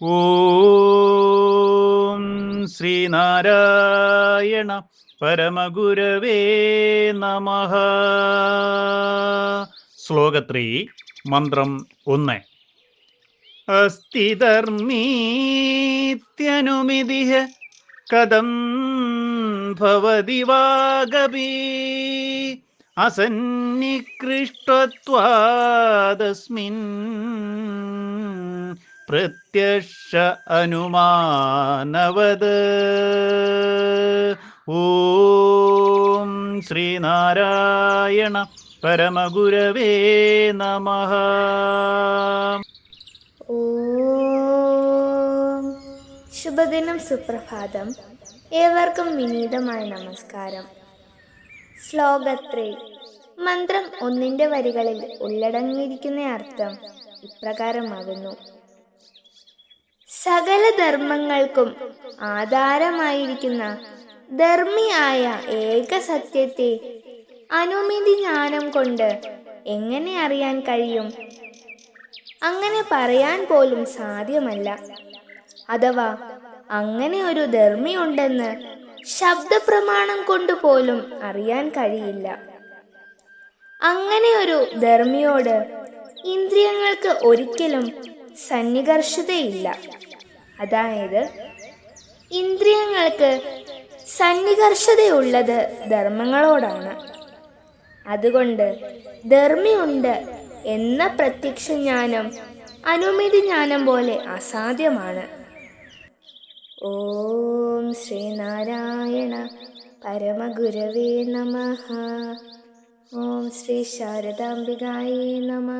ഓം ശ്രീനാരായണ പരമഗുരവേ നമ. ശ്ലോകത്രീ മന്ത്രം ഒന്ന്. അസ്ഥിധർമ്മീത്യനുമിതി കഥം ഭവതി വാഗപി അസന്നികൃഷ്ടത്വാദസ്മിൻ പ്രത്യക്ഷ അനുമാനവത്. ഓം ശ്രീനാരായണ പരമഗുരവേ നമ. ശുഭദിനം സുപ്രഭാതം. ഏവർക്കും വിനീതമായ നമസ്കാരം. ശ്ലോകത്രേ. മന്ത്രം ഒന്നിന്റെ വരികളിൽ ഉള്ളടങ്ങിയിരിക്കുന്ന അർത്ഥം ഇപ്രകാരമാകുന്നു. സകല ധർമ്മങ്ങൾക്കും ആധാരമായിരിക്കുന്ന ധർമ്മിയായ ഏക സത്യത്തെ അനുമതി ജ്ഞാനം കൊണ്ട് എങ്ങനെ അറിയാൻ കഴിയും? അങ്ങനെ പറയാൻ പോലും സാധ്യമല്ല. അഥവാ അങ്ങനെ ഒരു ധർമ്മിയുണ്ടെന്ന് ശബ്ദപ്രമാണം കൊണ്ട് പോലും അറിയാൻ കഴിയില്ല. അങ്ങനെ ഒരു ധർമ്മിയോട് ഇന്ദ്രിയങ്ങൾക്ക് ഒരിക്കലും സന്നികർഷതയില്ല. അതായത് ഇന്ദ്രിയങ്ങൾക്ക് സന്നികർഷതയുള്ളത് ധർമ്മങ്ങളോടാണ്. അതുകൊണ്ട് ധർമ്മിയുണ്ട് എന്ന പ്രത്യക്ഷ ജ്ഞാനം അനുമതി ജ്ഞാനം പോലെ അസാധ്യമാണ്. ഓം ശ്രീനാരായണ പരമഗുരവേ നമ. ഓം ശ്രീ ശാരദാംബികായേ നമ.